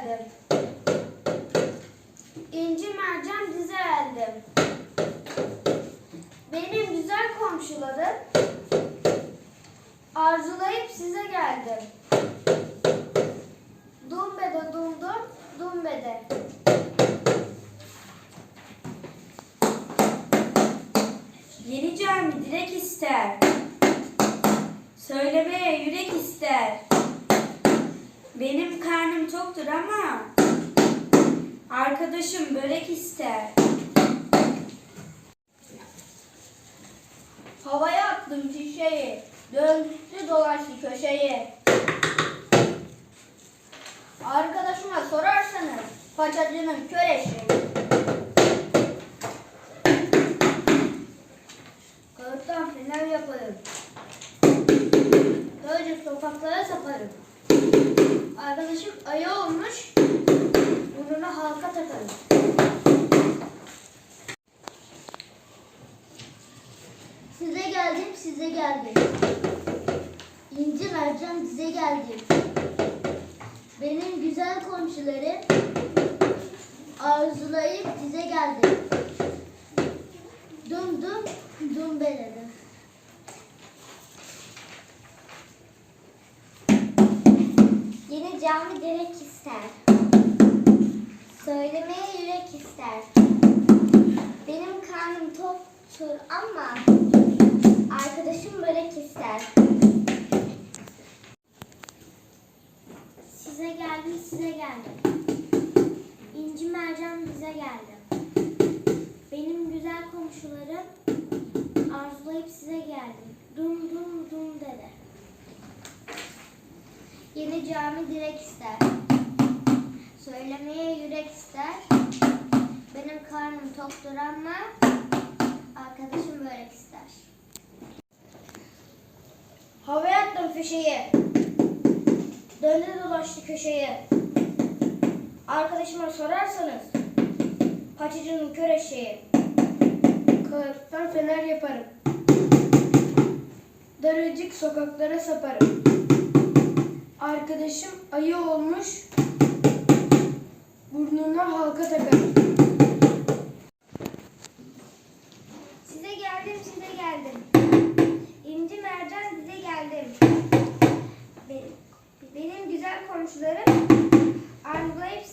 geldim. İnci mercan dize eldim. Benim güzel komşularım arzulayıp size geldim. Dumbede dumdum, dumbede. Yeni cami direk ister. Söylemeye yürek ister. Karnım toktur ama arkadaşım börek ister. Havaya attım şişeyi, döndü dolaştı köşeyi. Arkadaşıma sorarsanız paçacının kör eşeği. Kağıttan fener yaparım. Böylece sokaklara saparım. Arkadaşım ayı olmuş, burnuna halka takarım. Size geldim, size geldim. İnci mercan dize geldim. Benim güzel komşularım arzulayıp dize geldim. Dum dum dum beledi. Yeni cami direk ister. Söylemeye yürek ister. Benim karnım toktur ama arkadaşım börek ister. Size geldim, size geldim. İnci mercan bize geldi. Benim güzel komşularım arzulayıp size geldim. Dum dum dum dedi. Yeni cami direk ister. Söylemeye yürek ister. Benim karnım toktur ama arkadaşım börek ister. Havaya attım fişeği. Döndü dolaştı köşeye. Arkadaşıma sorarsanız paçacının kör eşeği. Kılıftan fener yaparım. Daracık sokaklara saparım. Arkadaşım ayı olmuş. Burnuna halka takarım. Size geldim, size geldim. İnci mercan size geldim. Benim, benim güzel komşularım